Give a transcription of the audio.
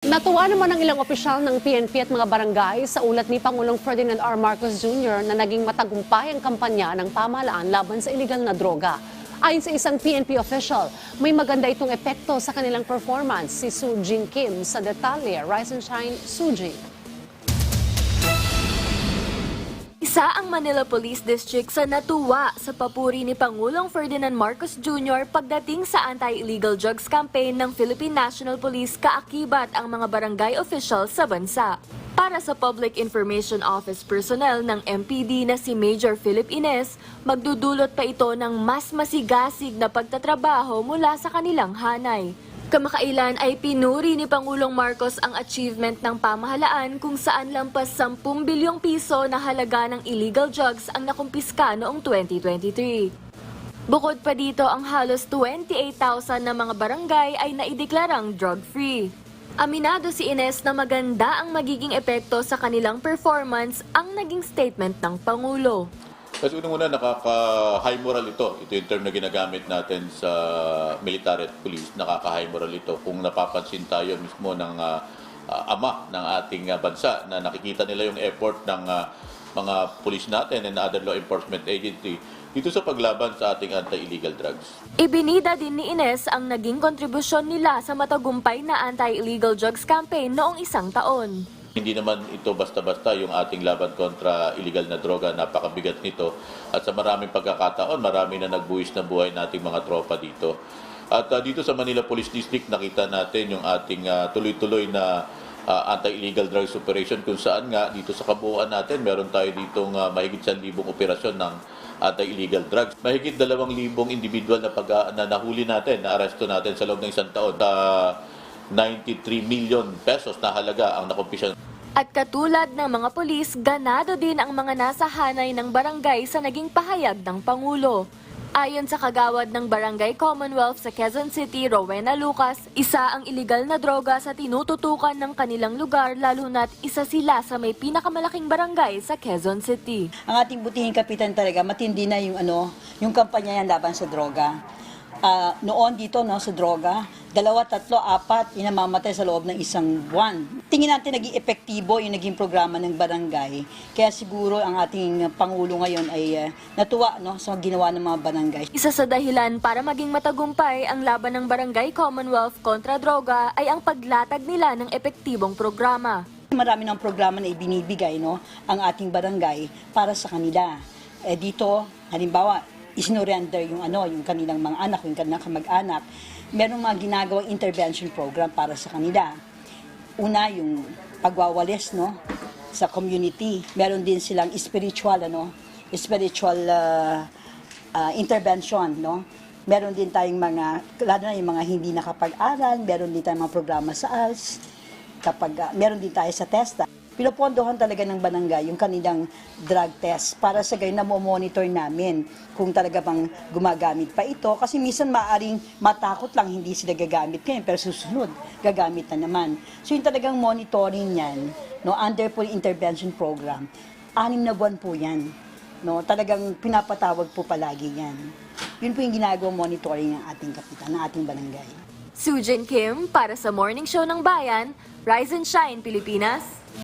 Natuwa naman ang ilang opisyal ng PNP at mga barangay sa ulat ni Pangulong Ferdinand R. Marcos Jr. na naging matagumpay ang kampanya ng pamahalaan laban sa illegal na droga. Ayon sa isang PNP official, may maganda itong epekto sa kanilang performance. Si Soo Jin Kim sa detalye. Rise and Shine, Suji. Isa ang Manila Police District sa natuwa sa papuri ni Pangulong Ferdinand Marcos Jr. pagdating sa anti-illegal drugs campaign ng Philippine National Police kaakibat ang mga barangay officials sa bansa. Para sa Public Information Office personnel ng MPD na si Major Philip Ines, magdudulot pa ito ng mas masigasig na pagtatrabaho mula sa kanilang hanay. Kamakailan ay pinuri ni Pangulong Marcos ang achievement ng pamahalaan kung saan lampas 10 bilyong piso na halaga ng illegal drugs ang nakumpiska noong 2023. Bukod pa dito, ang halos 28,000 na mga barangay ay naideklarang drug-free. Aminado si Ines na maganda ang magiging epekto sa kanilang performance ang naging statement ng Pangulo. Kasi unang-una, nakaka-high moral ito. Ito yung term na ginagamit natin sa military at police. Nakaka-high moral ito. Kung napapansin tayo mismo ng ah, ama ng ating ah, bansa na nakikita nila yung effort ng ah, mga police natin and other law enforcement agency dito sa paglaban sa ating anti-illegal drugs. Ibinida din ni Ines ang naging kontribusyon nila sa matagumpay na anti-illegal drugs campaign noong isang taon. Hindi naman ito basta-basta yung ating laban kontra illegal na droga, napakabigat nito. At sa maraming pagkakataon, marami na nagbuwis na buhay nating mga tropa dito. At ah, dito sa Manila Police District, nakita natin yung ating ah, tuloy-tuloy na ah, anti-illegal drugs operation kung saan nga dito sa kabuuan natin, meron tayo ditong ah, mahigit 1,000 operasyon ng anti-illegal drugs. Mahigit 2,000 individual na, pag, na nahuli natin, na aresto natin sa loob ng isang taon. Sa 93 million pesos na halaga ang nakumpisyon At katulad ng mga polis, ganado din ang mga nasa hanay ng barangay sa naging pahayag ng Pangulo. Ayon sa kagawad ng Barangay Commonwealth sa Quezon City, Rowena Lucas, isa ang iligal na droga sa tinututukan ng kanilang lugar lalo na't isa sila sa may pinakamalaking barangay sa Quezon City. Ang ating butihing kapitan talaga, matindi na yung ano, yung kampanya yan laban sa droga. Ah, noon dito no sa droga, dalawa, tatlo, apat, inamamatay sa loob ng isang buwan. Tingin natin naging epektibo yung naging programa ng barangay. Kaya siguro ang ating Pangulo ngayon ay ah, natuwa no, sa ginawa ng mga barangay. Isa sa dahilan para maging matagumpay ang laban ng Barangay Commonwealth kontra droga ay ang paglatag nila ng epektibong programa. Marami ng programa na ibinibigay no, ang ating barangay para sa kanila. Eh dito, halimbawa, isinurrender yung ano, yung kanilang mga anak, yung kanilang kamag-anak. Meron mga ginagawang intervention program para sa kanila. Una, yung pagwawalis no, sa community. Meron din silang spiritual ano, spiritual ah, ah, intervention no. Meron din tayong mga, lalo na yung mga hindi nakapag-aral, meron din tayong mga programa sa ALS, kapag ah, meron din tayo sa TESTA. Pinopondohan talaga ng barangay yung kanilang drug test para sa gayon na monitor namin kung talaga bang gumagamit pa ito. Kasi minsan maaring matakot lang hindi sila gagamit ngayon pero susunod gagamit na naman. So yung talagang monitoring yan, no, under po intervention program, anim na buwan po yan. No, talagang pinapatawag po palagi yan. Yun po yung ginagawang monitoring ng ating kapitan, ng ating barangay. Sujin Kim para sa Morning Show ng Bayan, Rise and Shine Pilipinas.